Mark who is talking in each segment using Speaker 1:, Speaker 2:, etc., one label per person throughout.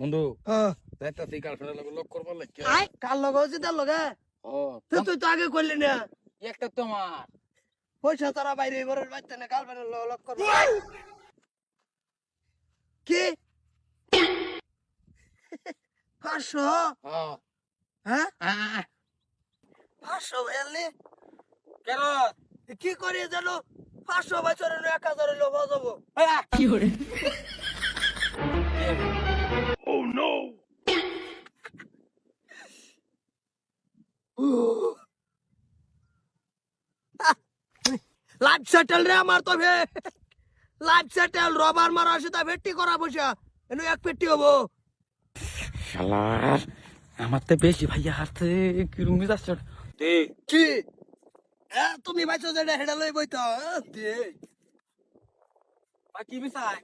Speaker 1: বন্ধু
Speaker 2: হ্যাঁ।
Speaker 1: যাইতাছি গার্লফ্রেন্ডের লগে লক করবার লাগে
Speaker 2: কার লগে? হচ্ছে তার লগে?
Speaker 1: ও
Speaker 2: তো তুই তো আগে করলি না।
Speaker 1: একটা তোমার।
Speaker 2: পয়সা তারা বাইরে এবারের বাচ্চা না গার্লফ্রেন্ডের লগে লক করব। কি? পাঁচশো?
Speaker 1: হ্যাঁ?
Speaker 2: হ্যাঁ
Speaker 1: আহ,
Speaker 2: পাঁচশো এলি
Speaker 1: কেন?
Speaker 2: কি করি জানো? পাঁচশো বছরের এক হাজার হইল বাজাবো লাইফ সেটেল রে আমার তো ভে। লাইফ সেটেল রবার মারা আসে তা ভেট্টি করা বসা। এনে এক পেটি হব।
Speaker 1: শালার আমার তো বেশি ভাইয়া হাতে কিরম যাচ্ছে দে
Speaker 2: কি? এ, তুমি বাইছো যে হেডা লই বইতো দে
Speaker 1: বাকি মিসাই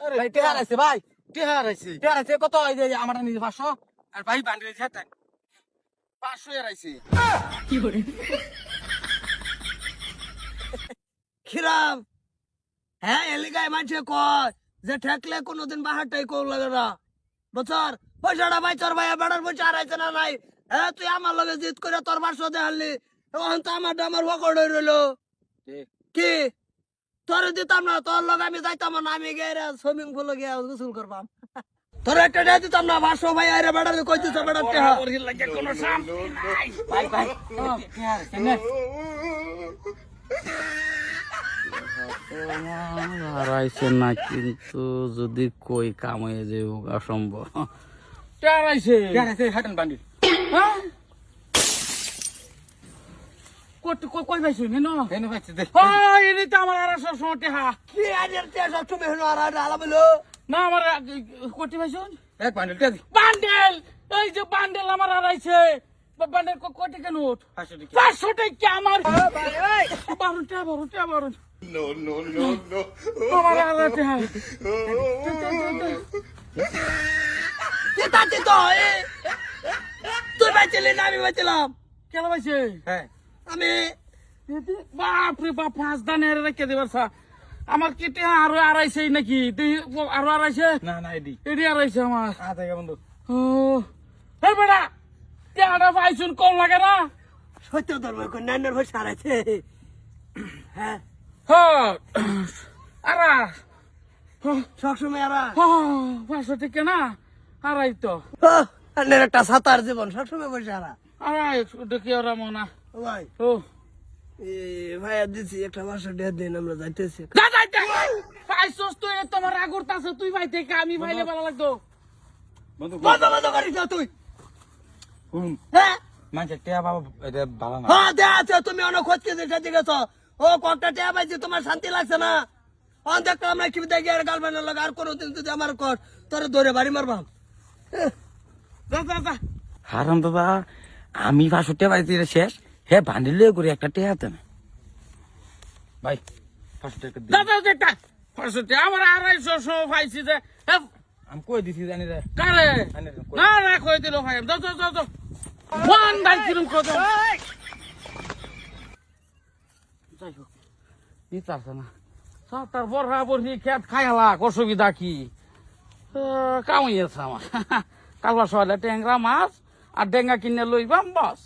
Speaker 2: আরে
Speaker 1: ভাই টেহার আছে ভাই।
Speaker 2: টেহার আছে।
Speaker 1: টেহার আছে কত এই যে আমার নিজে পাঁচশো? আর ভাই বান্ডিল খেতেন পাঁচশো এর আইছে
Speaker 2: খিরাম হ্যাঁ এলিগায় মানছে কয় যে ঠেকলে কোনোদিন বাহারটাই কৌ লাগে না। বছর পয়সাটা বাইচর ভাইয়া বেড়ার পয়সা হারাইছে না নাই? হ্যাঁ তুই আমার লগে জিত করে তোর বাসো দেখালি এখন তো আমার আমার হকড় হয়ে রইল। কি? তোর দিতাম না তোর লগে আমি যাইতাম না আমি গিয়ে সুইমিং পুলে গিয়ে গোসল করবাম। তোর একটা ডে দিতাম না বাসো ভাই আরে বেড়ার কই দিছ বেড়ার
Speaker 1: লাগে কোনো সাম ভাই ভাই আছে হারাইছে না কিন্তু যদি কই কামে যে অসম্ভব। হাটেন হ্যাঁ? কত কই কই পাইছো হেন? হেন পাইছে দে। হ্যাঁ এনে তো আমার আর সব সময় টেহা।
Speaker 2: কি আজের টেহা সব তুমি হলো আর আলা বলো।
Speaker 1: না আমার কোটি পাইছো? এক বান্ডেল টেদি বান্ডেল! এই যে বান্ডেল আমার হারাইছে বান্ডেল কোটি কেন উঠ পাঁচশো টাকা। আমার। বারো টাকা বারো টাকা বারো
Speaker 3: No, no, no, no.
Speaker 1: আমার আর টাকা
Speaker 2: চিতা তুই বাইছিলি না আমি বাইছিলাম
Speaker 1: কেন পাইছে হ্যাঁ
Speaker 2: আমি
Speaker 1: বাপ রে বাপ পাঁচ দানের রেখে দেবার সা আমার কেটে আরও আড়াইছে নাকি তুই আরও আড়াইছে
Speaker 4: না না এডি
Speaker 1: এটি আড়াইছে আমার
Speaker 4: আ থেকে বন্ধু
Speaker 1: ও এই বেটা টেহাটা পাইছুন কম লাগে না
Speaker 2: সত্য ধর্ম নান্নার ভাই সারাইছে হ্যাঁ
Speaker 1: আরা।
Speaker 2: সবসময় আরা।
Speaker 1: পাঁচশো টাকা না আড়াই তো।
Speaker 2: আন্নের একটা সাতার জীবন সবসময় বসে আরা।
Speaker 1: আড়াই দেখি ওরা মনা।
Speaker 2: ভাই।
Speaker 1: ও।
Speaker 2: ভাইয়া দিছি একটা মাসের ডেট দিন আমরা যাইতেছি।
Speaker 1: পাইছস তুই তোমার রাগুর তাছে তুই ভাই থেকে আমি ভাইলে ভালো লাগতো।
Speaker 4: বন্ধু
Speaker 2: বন্ধ বন্ধ। করিস না তুই।
Speaker 4: হুম।
Speaker 2: হ্যাঁ?
Speaker 4: টিয়া বাবা এটা ভালো না
Speaker 2: হ্যাঁ তুমি অনেক খোঁজ খেতে সেদিকে গেছ ও কটা টেয়া পাইছি তোমার শান্তি লাগছে না? অন দেখতে আমরা কি দেখি? আর গার্লফ্রেন্ডের লগে আর কোনোদিন যদি আমার কর তোর ধরে বাড়ি মারবাম
Speaker 4: হারাম দাদা আমি পাইছি রে শেষ। হে বান্ডিল করে একটা টিয়া হাতে না। ভাই
Speaker 1: দাদা যেটা আমার আড়াইশো শো পাইছি যে। এ,
Speaker 4: আমি কই দিছি জানি রে?
Speaker 1: কারে। না না কই দিল ভাই। যাও যাও যাও ওয়ান ভাই কিরম কত যাই হোক নিতে আসে না। সাতার বড়া বড়ি খেত খাইলা অসুবিধা কি? কামাই আছে আমার। কালবা সহলে ট্যাংরা মাছ আর ডেঙ্গা কিনে লইবাম বাস।